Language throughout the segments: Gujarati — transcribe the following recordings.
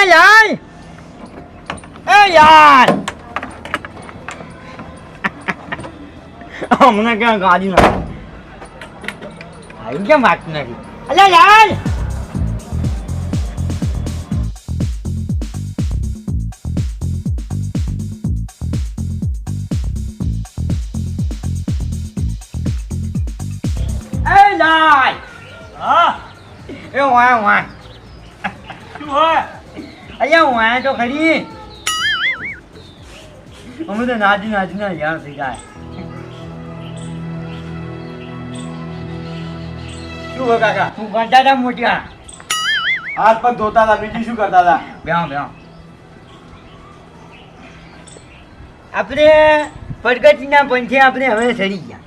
અલ્યા યાર એ યાર હમણાં ક્યાં ગાડી નથી આવી કેમ વાત નથી અલ્યા યાર એ લાય હા એ વાય વાય શું હોય અહીંયા વાય તો ખરી. અમે તો નાજી નાજી ના યાર થઈ જાય શું હોય કાકા? તું કરતા હતા મોટિયા. હાથ પગ ધોતા હતા બીજું શું કરતા હતા બેહો બેહો. આપણે પ્રગતિના પંથે આપણે હવે ચડી ગયા.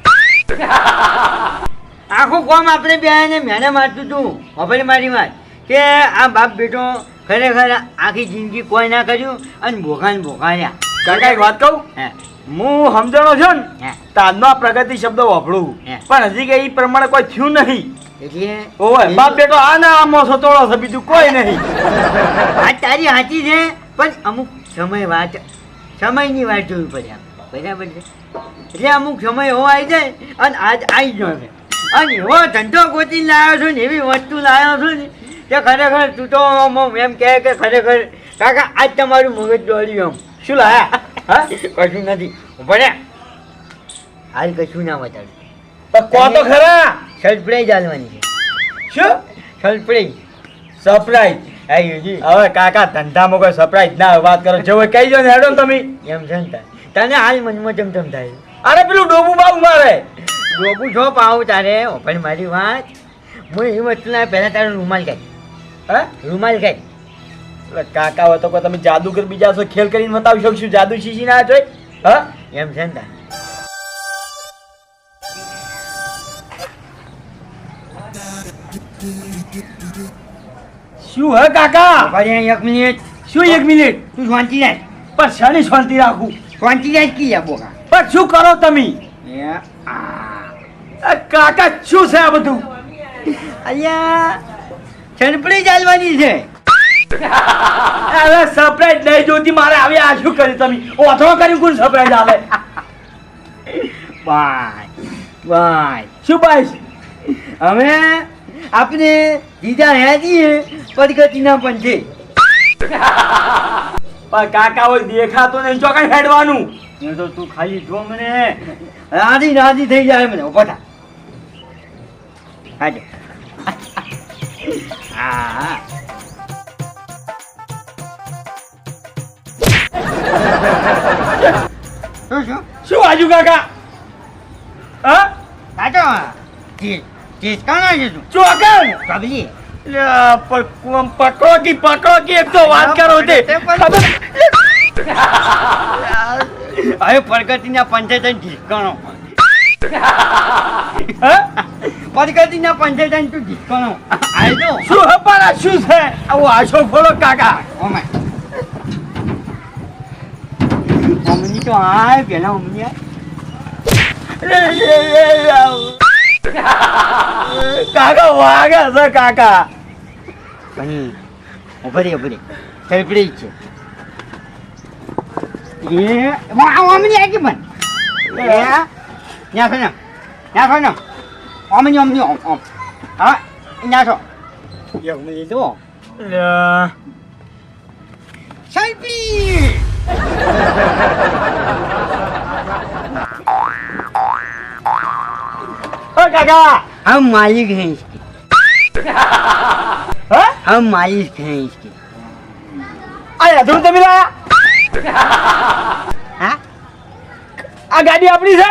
આખું કોમ આપણે બેને મેને મારતું હતું હવે મારી વાત કે આ બાપ બેટો ખરેખર આખી જિંદગી કોઈ ના કર્યું અને ભોગા ને ભોગાડ્યા કાકા એક વાત કહું? હે. હું સમજણો છું ને હે. તારનો પ્રગતિ શબ્દ વાપરું. પણ હજી કે એ પ્રમાણે કોઈ થયું નહીં. એટલે ઓય બાપ બેટો આ ના આમો સતોડો છે બીજું કોઈ નહીં. વાત તારી સાચી છે પણ અમુક સમય વાત સમયની વાત જોવી પડે બરાબર છે? એટલે અમુક સમય એવો આવી જાય અને આજ આવી ગયો છે. અને એવો ધંધો ગોતી લાવ્યો છું ને એવી વસ્તુ લાવ્યો છું ને કે ખરેખર તું તો એમ કહે કે ખરેખર કાકા આજ તમારું મગજ દોડ્યું એમ. શું લાયા? હા? કશું નથી. ભણે હાલ કશું ના બતાડું. કો તો ખરા? સરપ્રાઈઝ હાલવાની છે. શું? સરપ્રાઈઝ સરપ્રાઈઝ હવે કાકા ધંધામાં કોઈ સરપ્રાઈઝ ના વાત કરો. જો કહી દો ને હેડો તમે. એમ છે ને. તને હાલ મનમાં ચમચમ થાય અરે પેલું ડોબુ બાબુ મારે. ડોબુ જો પાવું તારે. પણ મારી વાત. હું એ વસ્તુ ના પહેલા તારો રૂમાલ કાઢ. હે? રૂમાલ એટલે કાકા હોય તો કોઈ તમે જાદુગર બીજા છો ખેલ કરીને બતાવી શકશો જાદુ શીશી ના જોઈ? હા? એમ છે ને. શું હે કાકા? ભાઈ એક મિનિટ. શું એક મિનિટ? તું શાંતિ રાખ. પણ શાની શાંતિ રાખું? શાંતિ રાખ કી બોકા. પણ શું કરો તમે? કાકા શું છે આ બધું? અલ્યા સરપ્રાઈઝ ચાલવાની છે. અરે સરપ્રાઈઝ નહીં જોતી મારે આવી આ શું કર્યું તમે? ઓથો કર્યું કોણ સરપ્રાઈઝ આવે? બાય બાય શું બાઈસ હવે આપણે જીજા રહ્યા છીએ પ્રગતિના છે પણ કાકા હોય દેખાતો નહીં ચોકાઈ હેડવાનું? એ તો તું ખાલી જો મને. રાજી રાજી થઈ જાય મને. ઊભો હા શું આજુ કાકા? હા? ચીજ ચીજ કાના છે ચોકન કબલી લ્યા, પણ કી એક તો વાત કરો તે. હવે પ્રગતિના પંચાયત ઢીકણો. હે? પ્રગતિના પંચાયત તું જીતવાનો આવ્યો શું હપારા શું છે? આવો આશો ફોલો કાકા. ઓમે. અમની તો આય પેલા અમની કાકા વાગે છે કાકા. પણ ઉભરી ઉભરી. સરપડી છે. એ આય કે પણ. એ ન્યા છો ને ન્યા છો ને મમ્મી મમ્મી ઓમ ઓમ હા ન્યા છો એક મિનિટ જો લ્યા, સરપડી ઓ કાકા हम मालिक हैं इसके હે हम मालिक हैं इसके આ યાદરું તમે લાયા હા આ ગાડી આપણી છે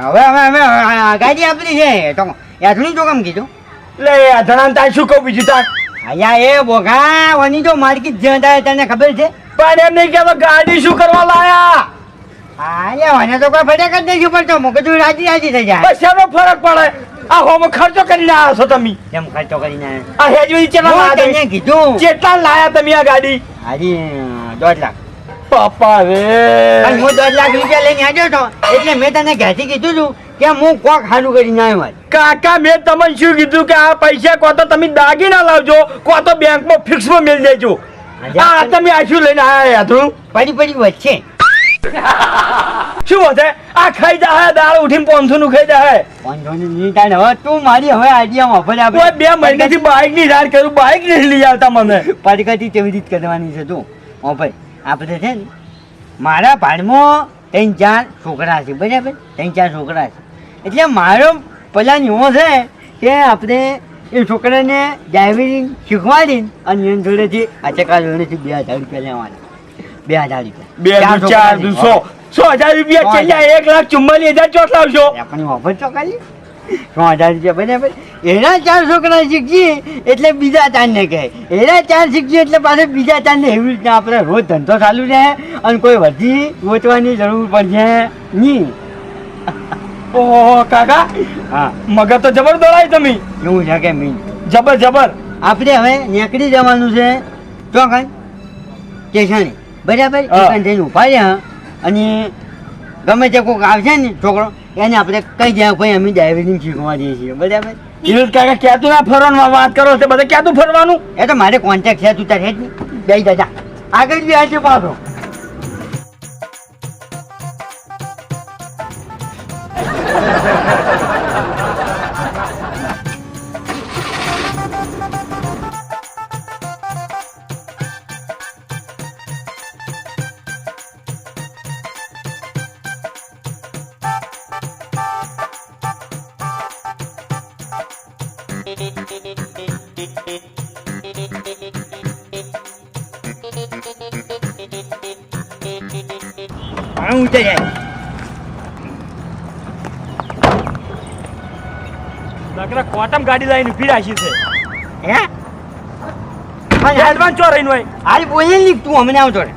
હવે હવે હવે ગાડી આપણી છે તો એટલું તો કેમ કીધું. લે અધણાન તાર શું કહું બીજું તાર? અહીંયા એ બોગા વની તો માર્કેટ જ્યાં થાય તને ખબર છે? પણ એમ નહીં કહેતો ગાડી શું કરવા લાયા? મને તો કોઈ ફટક જ નથી પડતો મું રાજી રાજી થઈ જાય. બસ એનો ફરક પડે. આ હોમ ખર્ચો આવ્યા છો તમે? એમ ખર્ચો કરીને આ હેજવી ચેટલા લાયા કીધું. ચેટલા લાયા તમે આ ગાડી? હાજી દોઢ લાખ. અને રે. હું દસ લાખ રૂપિયા લઈને આવ્યો છો એટલે મેં તને ઘેરથી કીધું છું કે હું કોક સારું કરીને આવ્યો હોત. કાકા મેં તમને શું કીધું કે આ પૈસા કો તો તમે દાગીના લાવજો કો તો બેંકમાં ફિક્સમાં મેળ દેજો. આ તમે આ શું લઈને આયા યાત્રું પડી પડી વચ્ચે શું હશે આ ખાઈ જાય દાળ ઉઠીને પોનસો નું ખાઈ જાય વાંધોની નહીં તાને હવે તું મારી હવે આઈડિયા વાપરે કોઈ બે મહિનાથી બાઇકની રાડ કરું બાઇક નહીં લઈ આવતા મને. પડકાથી કેવી રીત કરવાની છે તું? ઓ ભાઈ બધા છે ને મારા ભાડમાં ત્રણ ચાર છોકરા છે બરાબર? ત્રણ ચાર છોકરા છે. એટલે મારો પ્લાન એવો છે કે આપણે એ છોકરાને ડ્રાઇવિંગ શીખવાડીને અને એની જોડેથી આ ચકા જોડેથી બે હજાર રૂપિયા લેવાના. બે હજાર રૂપિયા. બે ચાર. સો સો હજાર. રૂપિયા એક લાખ ચુમ્માલીસ હજાર ચોટ લાવશો આપણી ઓફર સો હજાર રૂપિયા બરાબર એના ચાર છોકરા શીખીએ એટલે બીજા ચારને કહે. એના ચાર શીખીએ એટલે પાછળ બીજા ચારને એવી રીતના આપણે રોજ ધંધો ચાલુ રહે અને કોઈ વધી ગોતવાની જરૂર પડશે નહીં. ઓહો કાકા હા. મગર તો જબર દોડાય તમે. એવું છે કે મીન જબર જબર. આપણે હવે નીકળી જવાનું છે ચોકન સ્ટેશને બરાબર? ઊભા રહ્યા અને ગમે તે કોઈક આવશે ને છોકરો એને આપણે કઈ જાય ભાઈ અમે ડ્રાઇવિંગ શીખવા દઈએ છીએ. બરાબર? ઈલ કાકા ક્યાં તું ના ફરવાનું વાત કરો છો? બધા ક્યાં તું ફરવાનું? એ તો મારે કોન્ટેક્ટ છે તું તારે બે દાદા. આગળ બી આજે પાછો. નકરા ગાડી લઈને ઊભી રાખી છે. હે? હાલ એડવાન્સ ચો રહીને હોય? હાલ બોલે ને તું અમને આવ જોડે.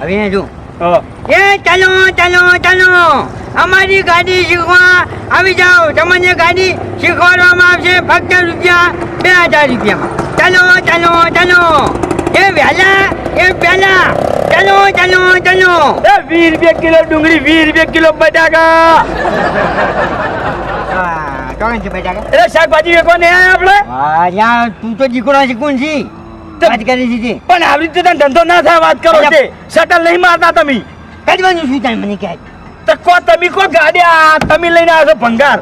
હવે જો. એ ચાલો ચાલો ચાલો. અમારી ગાડી શીખવા આવી જાઓ. તમને ગાડી શીખવાડવામાં આવશે ફક્ત રૂપિયા બે હજાર રૂપિયામાં. ચાલો ચાલો ચાલો. એ વહેલા એ પહેલા ચાલો ચાલો ચાલો. એ વીસ રૂપિયા કિલો ડુંગળી વીસ રૂપિયા કિલો બટાકા. કોણ છે શાકભાજી વેચવા ને આપણે? હા તું તો દીકરો છે કોણ છે? વાત કરી દીધી. પણ આવી રીતે તને ધંધો ના થાય વાત કરો છે. શટલ નહીં મારતા તમે. કાઢવાનું શું થાય મને કહે તો કો તમે કો ગાડી આ તમે લઈને આવ્યો છો ભંગાર.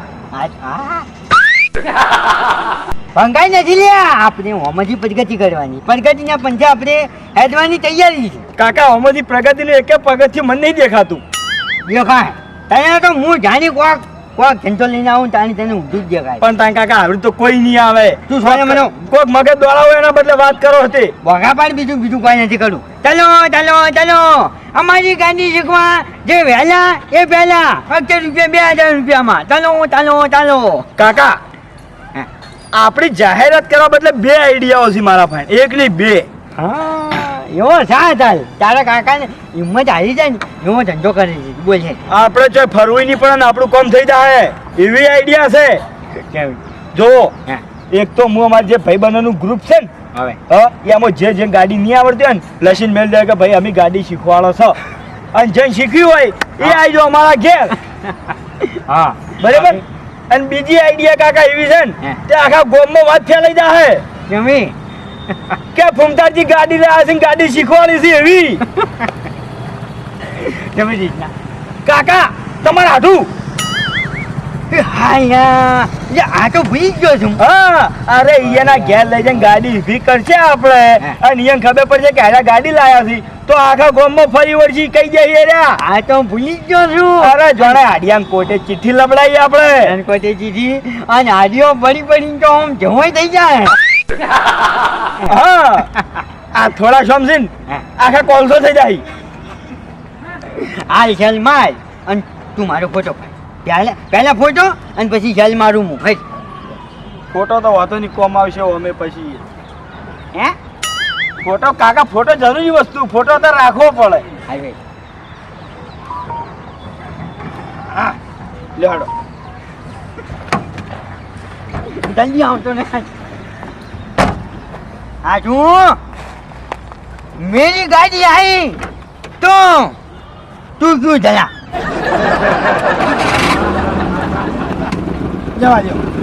ભંગાઈ નથી લ્યા. આપણે હોમાંથી પ્રગતિ કરવાની. પ્રગતિના પંજા આપણે હેડવાની તૈયારી છે. કાકા હમણાંથી પ્રગતિનું એક પગથિયું મને નહીં દેખાતું. દેખાય તને તો હું જાણી કોક કોક ધંધો લઈને આવું તાણી તને ઊંધું જ દેખાય. પણ તાન કાકા હવે તો કોઈ નહીં આવે. તું સોને મને કોક મગજ દોડાવો એના બદલે વાત કરો હતી બોગા પાડ બીજું બીજું કોઈ નથી કરું ચાલો ચાલો ચાલો. અમારી ગાંધી શીખવા જે વહેલા એ પહેલા ફક્ત રૂપિયા બે હજાર રૂપિયામાં. ચાલો ચાલો ચાલો. કાકા. આપણી જાહેરાત કરવા બદલે બે આઈડિયાઓ છે મારા પાસે. એક નહીં બે. હા એવો સા ચાલ. તારા કાકાને હિંમત આવી જાય ને એવો ધંધો કરે છે બોલ છે. આપણે જો ફરવું નહીં પડે ને આપણું કામ થઈ જાય. એવી આઈડિયા છે? જો એક તો હું અમારા જે ભાઈબંધોનું ગ્રુપ છે ને હવે. હા એમાં જે જે ગાડી નહીં આવડતી હોય ને લસીને મેળ દે કે ભાઈ અમે ગાડી શીખવાડો છો. અને જેને શીખ્યું હોય એ આવી અમારા ઘેર. હા. બરાબર? અને બીજી આઈડિયા કાકા એવી છે ને. તે આખા ગોમમાં વાત ફેલાઈ જાહે. જમી. કે ફૂમતાજી ગાડી લાયા છે ને ગાડી શીખવાડી છે એવી. જમી રીતના કાકા તમારે હાથું હા યા એ આ તો ભૂઈ ગયો છું. હા અરે અહીંયાના ઘેર લઈ જઈને ગાડી ઊભી કરશે આપણે. અને અહીંયા ખબર પડશે કે આના ગાડી લાયા છે. તો આખા ગામમાં ફરી વળશી કઈ જઈએ રહ્યા આ તો ભૂલી જ ગયો છું. અરે જોણે આડિયા કોટે ચિઠ્ઠી લબડાઈ આપણે. અનકોટે ચીઠી અને આડિયો પડી પડીને તો આમ જવાય થઈ જાય. હા. આ થોડા સમજીન ને આખા કોલસો થઈ જાય. આ ચાલ માલ. અને તું મારો ફોટો પાડ. પહેલા પહેલા ફોટો અને પછી ચાલ મારું મું ફોટો તો વાતો નહીં કોમ આવશે અમે પછી. હે? ફોટો કાકા ફોટો જરૂરી વસ્તુ ફોટો તો રાખવો પડે. હાલ હા. લેડો જલ્દી આવતો ને. આ શું મેરી ગાડી આવી તો તું ક્યું જયા? જવા દો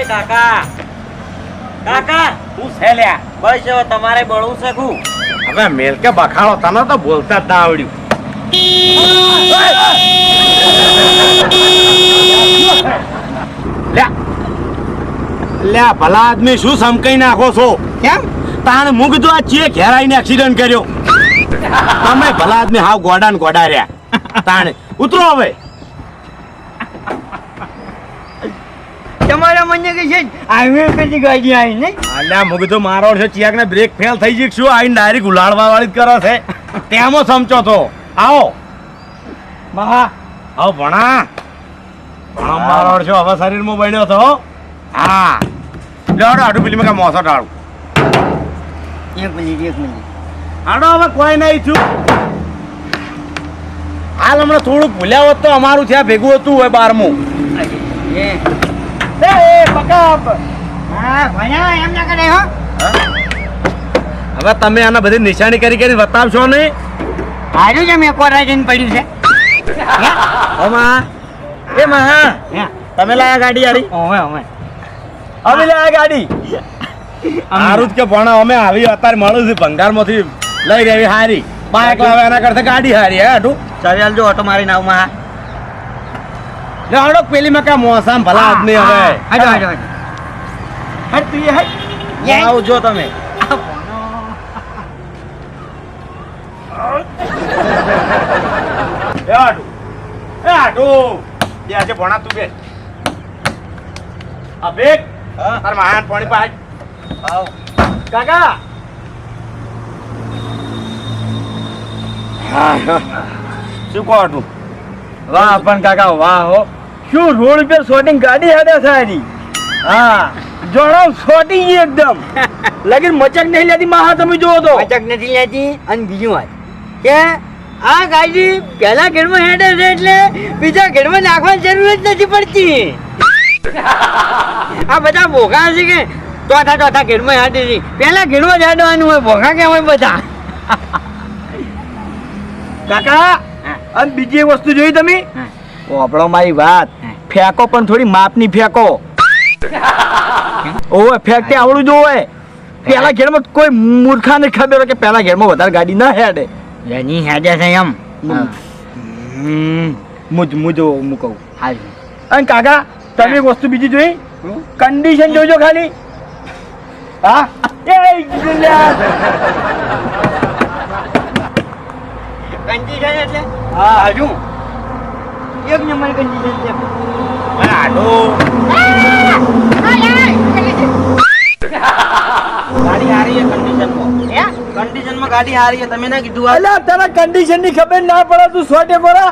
એ કાકા. કાકા હું છે લ્યા બસ હવે તમારે બળવું છે કું હવે મેલ કે બખાડો તને તો બોલતા જ ના આવડ્યું. લ્યા લ્યા ભલા આદમી શું સમકાઈ નાખો છો? કેમ? તાણ હું કીધું આ ચે ઘેરાઈને એક્સિડન્ટ કર્યો. તમે ભલા આદમી હાવ ગોડા ને ગોડા રહ્યા તાણ. ઉતરો હવે તમારા મને કે છે હાઈવે પરથી ગાડી આવી ને અલ્યા હું કીધું મારો છે ચિયાક ને બ્રેક ફેલ થઈ ગઈ શું આવીને ડાયરેક્ટ ઉલાડવા વાળી જ કરે છે? તેમાં સમજો તો. આવો. બા આવો ભણા. ભણા મારો છો હવે શરીરમાં બન્યો તો હા. લેવડો આટું પેલી મેં મોસો ટાળું એક મિનિટ એક મિનિટ. આડો હવે કોઈ નહીં છું. હાલ હમણાં થોડુંક ભૂલ્યા હોત તો અમારું ત્યાં ભેગું હતું હોય બારમું. હા ભણ્યા એમ ના કરે હો. હવે તમે આના બધી નિશાની કરી કરી બતાવશો નહીં? હારું અમે મેં કોરાજન પડ્યું છે. ઓમાં એ મહા હે. તમે લાયા ગાડી યારી ઓવે ઓવે. અમે લાયા ગાડી? સારું જ કે ભણા અમે આવી અત્યારે મળું છું ભંગારમાંથી લઈ ગઈ હારી. બાઇક લાવે એના કરતા ગાડી હારી હે હાટું? ચાલ જો ઓટો મારી નાવમાં લે હાડો પેલી મકા મોસામ ભલા આદમી હવે. હાજો હાજો હટ તું યે. આવજો તમે. એ હાટું એ હાટું બે આજે ભણા તું બે. આ બેગ તાર માયાન પાણી પાડ આવ. કાકા. શું કહો વાહ પણ કાકા વાહ હો. શું રોડ પર શોટિંગ ગાડી હાડે સારી હા જોડો શોટિંગ એકદમ. લગીન મચક નહીં લેતી મહા તમે જોવો તો. મચક નથી લેતી અને બીજું વાત. કે આ ગાડી પહેલા ઘેરમાં હેડે છે એટલે બીજા ઘેરમાં નાખવાની જરૂર જ નથી પડતી. આ બધા ભોગા છે કે ચોથા ચોથા ઘેરમાં હેડે છે. પહેલા ઘેરમાં જ હેડવાનું હોય ભોગા કેમ હોય બધા? કાકા અને બીજી એક વસ્તુ જોઈ તમે? આપણો મારી વાત. ફેંકો પણ થોડી માપની ફેંકો. ઓવે ફેંકતે આવડું જોવે પેલા ઘેરમાં કોઈ મૂર્ખાને ખબર કે પેલા ઘેરમાં વધારે ગાડી ના હેડે. એની હેડે છે એમ. હમ. મુજ મુજો હું કહું. હારું. અને કાકા તમે એક વસ્તુ બીજી જોઈ? કન્ડિશન જોજો ખાલી. હા? ગુલાબ. એટલે? હા હજુ? એક નંબર કંડિશન છે. હાટું ગાડી હારી કન્ડિશનમાં કન્ડિશનમાં ગાડી હારી તમે ના કીધું અલ્યા તને કન્ડિશનની ખબર ના પડે તું સો ટેકોરા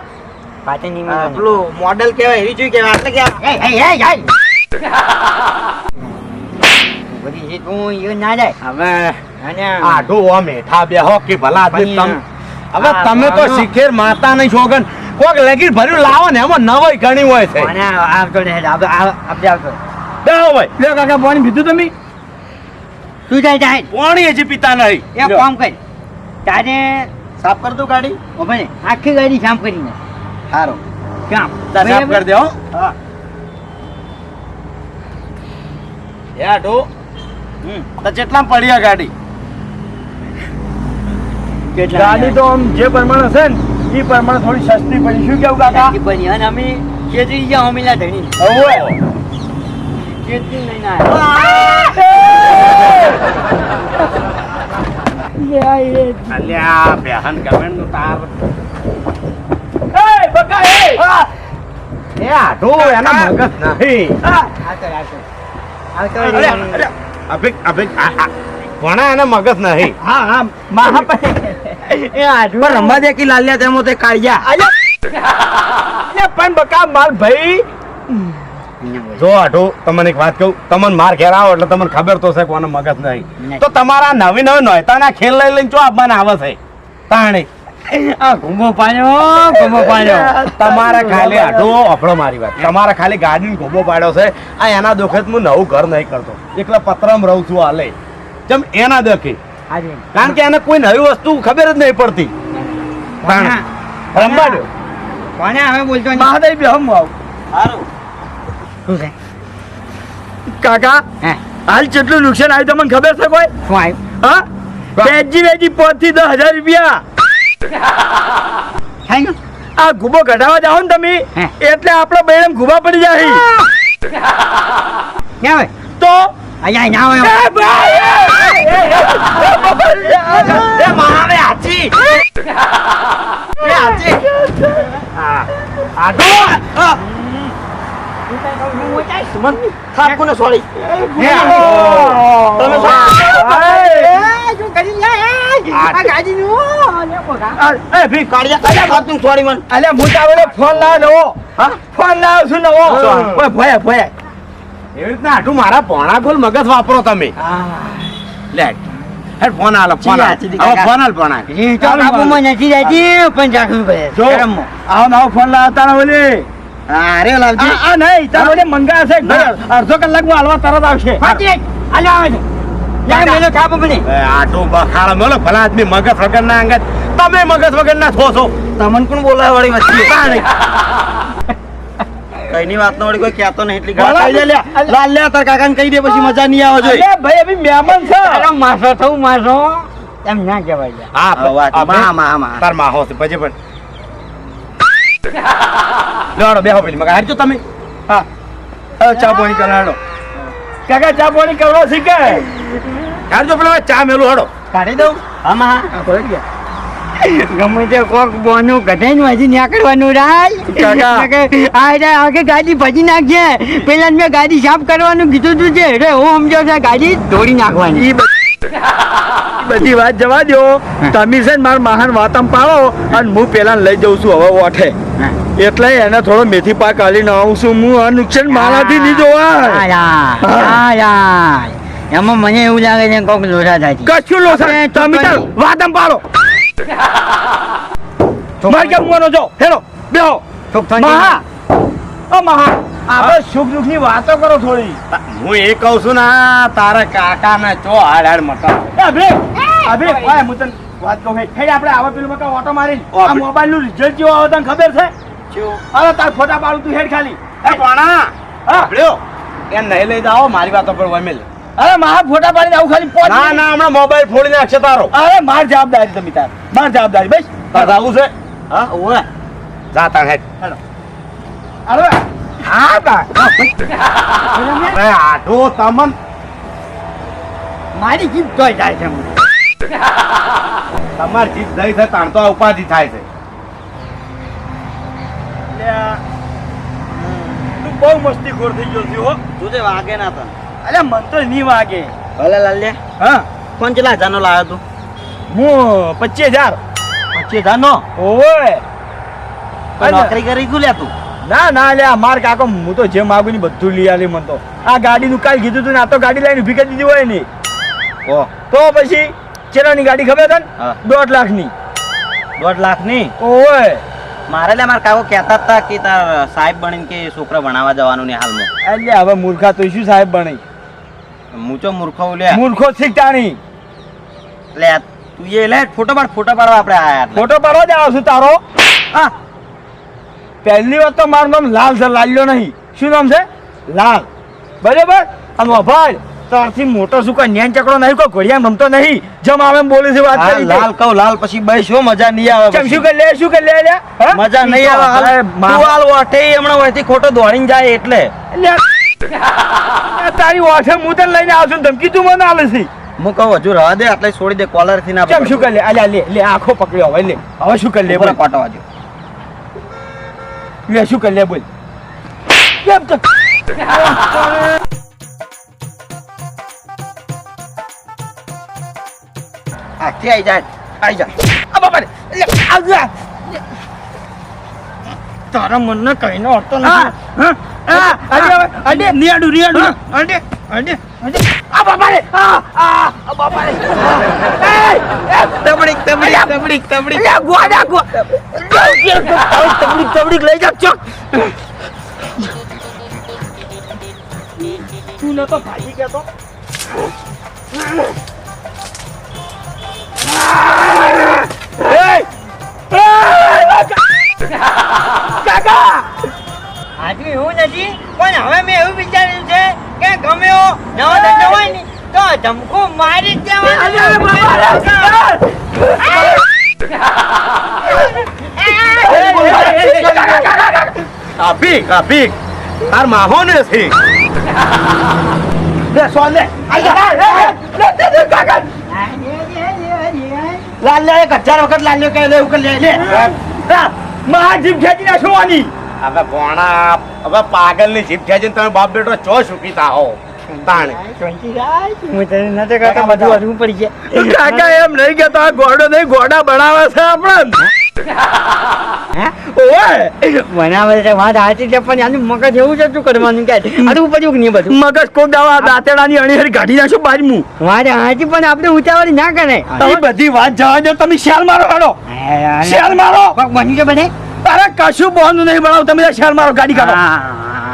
પાછળ પેલું મોડલ કેવાય એવી જોઈ કેવાય એટલે બધી તું ના જાય. હવે આઢું ઓમ બેહો કે ભલા તમ હવે તમે તો શિખેર શીખેર માતા નહીં છોગન કોક લગીર ભર્યું લાવો ને એમાં નવાઈ ઘણી હોય છે. આવતો આવતો- ભાઈ કાકા પાણી પીધું તમે? તું જાય જાય પાણી હજી પીતા નહીં. એ કામ કર. તારે સાફ કર ગાડી. ઓ ભાઈ આખી ગાડી શામ કરીને. સારો કામ તા સાફ કરી દે હો. હા. એ હમ. તો કેટલા પડ્યા ગાડી. ગાડી તો આમ જે પ્રમાણે છે ને એ પ્રમાણે થોડી સસ્તી પડી. શું કેવું કાકા? બની અને અમે ખેતરી ગયા અમીલા ધણી. હવે ખેતરી લઈને ના અલ્યા બેહન ગમે નું તાર એ બકા એ. એ આઢું એના મગજ નહીં. અભિક અભિક આ, આ, ભણા એને મગજ નહીં. હા હા માહા એ પણ રમવા દે કે લાલ્યા તેમ તે કાળિયા. અલ્યા પણ બકા માર ભાઈ. જો આઠો તમને એક વાત કહું તમને માર ઘેર આવો એટલે તમને ખબર તો છે કોનો મગજ નહીં. તો તમારા નવી નવી નોયતાના ખેલ લઈ લઈને ચો આપવાના આવે છે? તાણે. આ ઘૂમો પાડ્યો ઘૂમો પાડ્યો. તમારે ખાલી આઢો અફળો મારી વાત. તમારે ખાલી ગાડીને ગોબો પાડ્યો છે. આ એના દુઃખે જ હું નવું ઘર નહીં કરતો. એકલા પત્રમ રહું છું હાલે. જેમ એના દુઃખે. કારણ કે એને કોઈ નવી વસ્તુ ખબર જ નહીં પડતી. કોના? કોને? હવે બોલતો મહાદેવ બે હમ આવ. સારું શું છે? કાકા હે? હાલ કેટલું નુકસાન આવ્યું તમને ખબર છે કોઈ? શું આવ્યું? હા? વેજી વેજી પાંચથી દસ હજાર રૂપિયા. આ ગુબો કઢાવા જાઓ ને તમે. એટલે આપણો બેડમ ગુબા પડી જાય. ક્યાં તો અહીંયા અહીંયા હોય એ મહાવે હાચી! એ હાચી! આઢો થાપ કોને સોળી તમે શું કરી લે આ ગાડીનું? એ ભી કાઢ્યા કાઢ્યા થાપ તું સોળી મન. અલ્યા હું તારો ફોન લાવ નવો. હા? ફોન લાવ છું નવો? ઓય ભયા ભયા. એવી રીતના આઢું મારા પોણા ગોલ મગજ વાપરો તમે. લે. હેડ ફોન આલો ફોન જી, આલ. હાચી દી હવે કાકા. ફોન આલ ફોન આલ એ તો કાબુમાં નથી રહેતી પણ રાખવું પડે. જો ગરમમાં. આવો ફોન લાવ તારા ઓલી. હા લાવજી આ આ નહીં તારો ઓલી મંગા છે અડધો કલાકમાં હાલવા તરત આવશે. ફાટી આલો આવે છે. યાર મેલો કાબુ બની એ આઢું મેલો ભલા આદમી મગજ વગર ના અંગત. તમે મગજ વગર ના થો છો. તમને કોણ બોલાવે વળી વચ્ચે વાત કઈ વળી કોઈ કહેતો નહીં એટલી. ગાળ ખાઈ લે. લે. લાલ લે તાર કાકાને કહી દે પછી મજા નહીં આવે જોઈએ ભાઈ અભી મહેમાન છે. અરે માસો થવું માસો. એમ ના કહેવાય હા હા, વાત. મા, મા, મા. તાર માહો છે પછી પણ. લાડો બેહો પેલી મગા. હારજો તમે. હા. ચા પાણી કરાડો કાકા ચા પાણી કરવો શીખે? હારજો પેલો ચા મેલું હડો કાઢી દઉં. હા આ ભરાઈ ગયા. ગમે તે કોક બોનું કઢાઈ નું હજી નીકળવાનું કાકા. રાય આ આગે ગાડી ભજી નાખજે. પેલા મેં ગાડી સાફ કરવાનું કીધું તું છે રે હું સમજો છે ગાડી દોડી નાખવાની. બધી વાત જવા દો તમે છે ને મારા મહાન વાતમ પાડો અને હું પેલા લઈ જઉં છું હવે ઓઠે. એટલે એને થોડો મેથી પાક આલીને આવું છું હું આ નુકસાન મારાથી નહીં જોવાય. એમાં મને એવું લાગે છે કોક લોસા થાય. કશું લોસા તમે વાતમ પાડો. માર મૂકવાનો જો હેલો બેહો. મહા. ઓ મહા. આપણે સુખ દુઃખની વાતો કરો થોડી. હું એ કહું છું ને તારા કાકા ને ચો હાડ હાડ મકા અભે અભે ભાઈ હું તને વાત કહું ખાઈ આપણે આવા પેલું મકા ઓટો મારી આ મોબાઈલનું રિઝલ્ટ જેવો આવે તને ખબર છે? હવે તાર ફોટા પાડું તું હેડ ખાલી. એ કોણા? હા. સાંભળ્યો એ નહીં લઈ જાઓ મારી વાતો પર વમેલ. અરે મારા ફોટા પાડીને આવું ખાલી પોચ ના ના હમણાં મોબાઈલ ફોડી નાખશે તારો. અરે માર જવાબદારી તમે તાર. માર જવાબદારી બસ. તાર આવું છે? હા? ઓવે. જા તાર હેડ. અરે હા બા અરે આઢો તમન મારી જીભ તોય જાય છે તમારી જીત દઈ છે તાણ તો આ ઉપાધિ થાય છે. તું બહુ મસ્તી ખોર થઈ ગયો છે હો. તું તે વાગે ના તને. અરે મન તો નહીં વાગે. ભલે લાલ લે હા. કોણ ચલા હજારનો લાવ્યો તું? હું પચીસ હજાર. પચીસ હજારનો? ઓય તો નોકરી કરી ગયું લે તું? ના ના લે માર કાકો હું તો જે માગું ને બધું લઈ આલી મને તો. આ ગાડીનું કાલ કીધું તું ને આ તો ગાડી લઈને ઊભી કરી દીધી હોય ને ઓહ તો પછી ચેલાની ગાડી ખબર ને? હા. દોઢ લાખની. દોઢ લાખની ઓય મારે લે મારા કાકો કહેતા હતા કે તાર સાહેબ બનીને કે છોકરા ભણાવવા જવાનું ને હાલમાં. એટલે હવે મૂર્ખા તો શું સાહેબ બની? મૂચો મૂર્ખો લે મૂર્ખો શીખતાણી લે તું એ લે ફોટો પાડ ફોટો પાડવા આપણે આયા ફોટો પાડવા જ આવું છું તારો. પહેલી વાત તો મારું નામ લાલ છે લાલ્યો નહીં. શું નામ છે? લાલ. બરાબર? આમ અભાડ તારથી મોટો શું કોઈ ન્યાન ચકડો નહીં કોઈ ઘડિયા રમતો નહીં. જમ આવે બોલે છે વાત કરી લાલ કહું લાલ પછી બે શું? મજા નહીં આવે ચમ શું કે લે શું કરી લે લે? મજા નહીં આવે. તું હાલ વાટે હમણાં વળતી ખોટો દોડીને જાય એટલે. તારી ઓઠે હું તને લઈને આવશું ધમકી તું મને આલે છે. હું કહું હજુ રવા દે આટલે છોડી દે કોલરથી ના ચમ શું કરી લે? અલ્યા લે લે આખો પકડ્યો હવે લે. હવે શું કરી લે બોલ. પાટો દો. લે શું કરી લે બોલ. કેમ તો આ કે આઈ જાય? આઈ જા. આ બાપા લે આવજો. તારા મનને કહીનો અડતો નથી અડે અડે. અડે, અડે, અડે. આ બાપા રે! આ, આ, બાપા રે! એ, તબડીક, તબડીક, તબડીક, તબડીક. અલ્યા, ગોડા, ગો- તબડીક, તબડીક લઈ જા, ચોક. તું નતો ભાગી ગયો તો? કાકા! આજુ એવું નથી પણ હવે મેં એવું વિચાર્યું છે કે ગમે એવો નવો ધંધો હોય ને તો ધમકો મારી જ આપી તાર માહો ને લે, સોન લે. લાલ લે, એક હજાર વખત લાલ લે, કઈ લે, એવું કરી લે, લે. મહા જીભ ખેંચી નાખો આની. હવે ભોણા હવે પાગલની જીભ ખેંચીને તમે બાપ બેટો ચો સુકીતા હો? તાણે. કાકા એમ નહીં કેતો આ ગોડો નહીં ગોડા બનાવે છે આપણને વાત મગજ બધું કોક દાવા દાંતેડાની અણીહરી કાઢી નાખો બાજમું પણ આપણે ઉતાવળી ના કરે બધી જવા દો તમે શેલ મારો હાડો શેલ મારો બન્યું છે બને અરે કશું બોંધ નહીં બનાવ તમે બધા શેલ મારો ગાડી કાઢો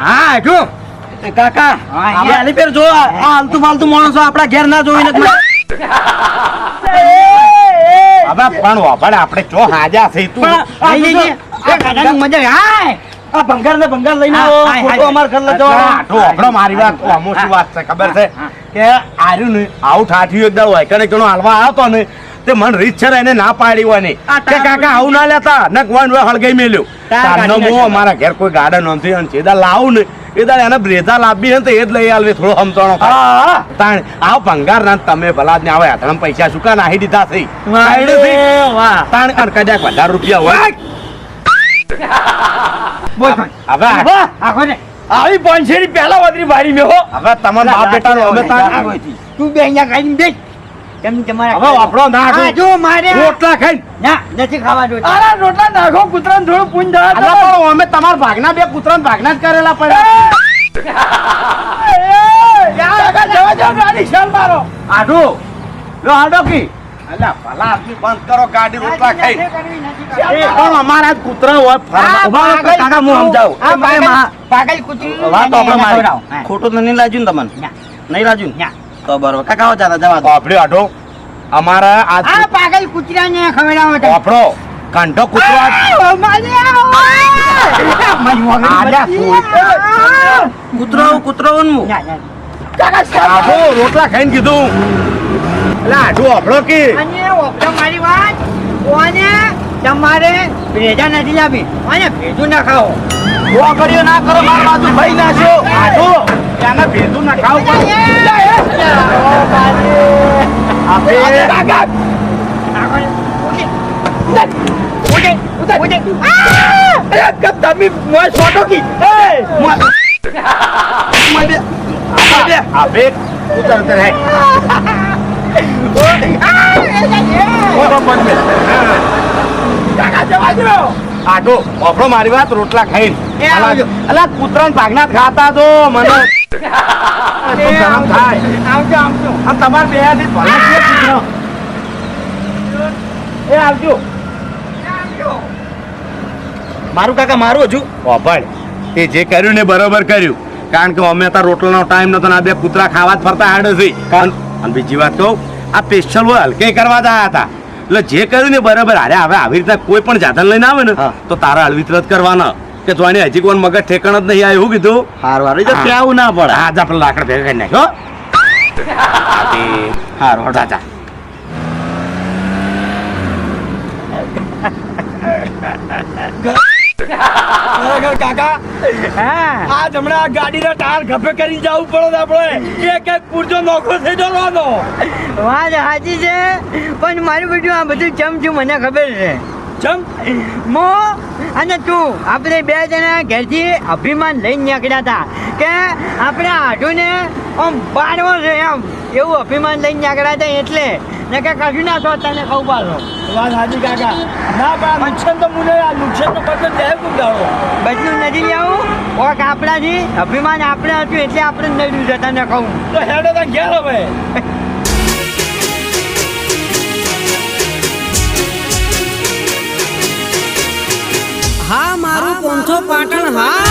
હા જો કાકા આલી પેર જો આ હાલતુ ફાલતુ માણસો આપણા ઘેર ના જોઈને હવે પણ વાપણ આપણે ચો હાજા થઈ તું. ગાડાની મજા હાય. આ ભંગાર ને ભંગાર લઈને આવો હા. અમાર ઘર આપણો મારી વાત શું વાત છે ખબર છે? કે આર્યું ને આવું ઠાઠ્યું એકદમ હોય. કને જણો હાલવા આવતો ને તે મન રીત છે એને ના પાડી હોય નહીં કે કાકા આવું ના લેતા નક વન હળગાઈ મેલ્યો તારનો મો અમારા ઘેર કોઈ ગાર્ડન નથી અને સીધા લાવ ને એ દાડે એને બ્રેઝા લાવવી હે તો એ જ લઈ આલવે થોડો સમતણો. તાણ આવ ભંગાર ના તમે ભલા ને આવે હાથણા પૈસા સુકા નાહી દીધા થઈ. તાણ અને કદાચ વધારે રૂપિયા હોય હવે આખો ને આવી પાંચસેરી પહેલા વાતરી બારી મેં હો હવે તમારા બાપ તું બે અહીંયા ખાઈને બેસ તમે તમારા હવે આપણો ના હા, જો મારે રોટલા ખાઈ. ના નથી ખાવા દો અરે રોટલા નાખો કૂતરાને થોડું પૂંજ થવા અલા પણ અમે તમારા ભાગના બે કૂતરા ભાગના જ કરેલા પડ્યા. કાકા, જવા દો, ગાડી શેલ મારો. આડો. લો આડો કી. અલા ભલા આદમી બંધ કરો ગાડી રોટલા ખાઈ. એ પણ અમારા કૂતરા હોય ફરવા- ઊભા કાકા, હું સમજાવું. આ તમારે પાગલ- કૂતરી વાત આપણે મારી. ખોટું તો નહીં લાગ્યું ને તમને? નહીં લાગ્યું ને? તો બરોબર કાકા આવો ચાલો જવા દો આપડે આઢો અમારા આ આ પાગલ કૂતરાને ખવડાવો તો આપણો કંઠો કૂતરો આ- મારે આવો. મારી વગર આડા બધી. કૂતરો કૂતરો. ના, ના. રોટલા ખાઈને કીધું એટલે આઢો આપણો કે અને ઓપડો મારી વાત ઓને તમારે ભેજા નથી લાવી. અને ભેજું ના ખાઓ. વોકડીઓ ના કરો માર બાજુ ભાઈ નાખ્યો આડો ત્યાં ભેજું ના ખાઓ. તમે મોય છોટો કી. એ, મોય- આપે ઉતર ઉતર હે. ઓરો બંધ મે. કાકા, જવા દો. આડો આપણો મારી વાત રોટલા ખાઈને. અલા કૂતરા ભાગના ખાતા તો મને તો શરમ થાય. આવજો આવજો. આ તમારે બે હાથે ભલા છે કૂતરા. એ આવજો. મારું કાકા મારું હજુ. વાપડ તે જે કર્યું ને બરોબર કર્યું. કારણ કે અમે તો રોટલાનો ટાઈમ નતો ને આ બે કૂતરા ખાવા જ ફરતા હાડે છે. અને બીજી વાત કહું આ સ્પેશિયલ હોય હલકે કરવા જ આવ્યા હતા. એટલે જે કર્યું ને બરાબર. અરે હવે આવી રીતના કોઈ પણ જાતન લઈને આવે ને તો તારા હળવી રદ કરવાના. કે જોવાની હજી કોણ મગજ ઠેકાણ જ નહીં આવ્યું એવું કીધું. હારું હારું. તો ત્યાં ના પડે. હા આપણે લાકડ ભેગા કરી નાખ્યો હારું જા ચાચા ખરેખર કાકા હા. આ હમણાં ગાડીના ટાયર ગફે કરી જવું પડે આપણે. એક એક પૂરજો નોખો થઈ જવાનો. વાત સાચી છે પણ મારું બધું આ બધું ચમ છું મને ખબર છે. ચમ? મો અને તું આપણે બે જણા ઘરથી અભિમાન લઈને નીકળ્યા હતા કે આપણે આઢુને આમ બાળવો છે એમ. એવું અભિમાન લઈને નીકળ્યા હતા એટલે. ને કે કાઢી નાખો તને કહું પાછો વાત હાજી કાકા. ના પણ નુકસાન તો મને આ નુકસાન તો બદલો દે કુંડાળો બધું નથી લેવું. ઓક આપણાથી અભિમાન આપણે હતું એટલે આપણે નડ્યું છે તને કહું. તો હેડો તો ઘેર હવે. હા મારું પોંથો પાટણ હા.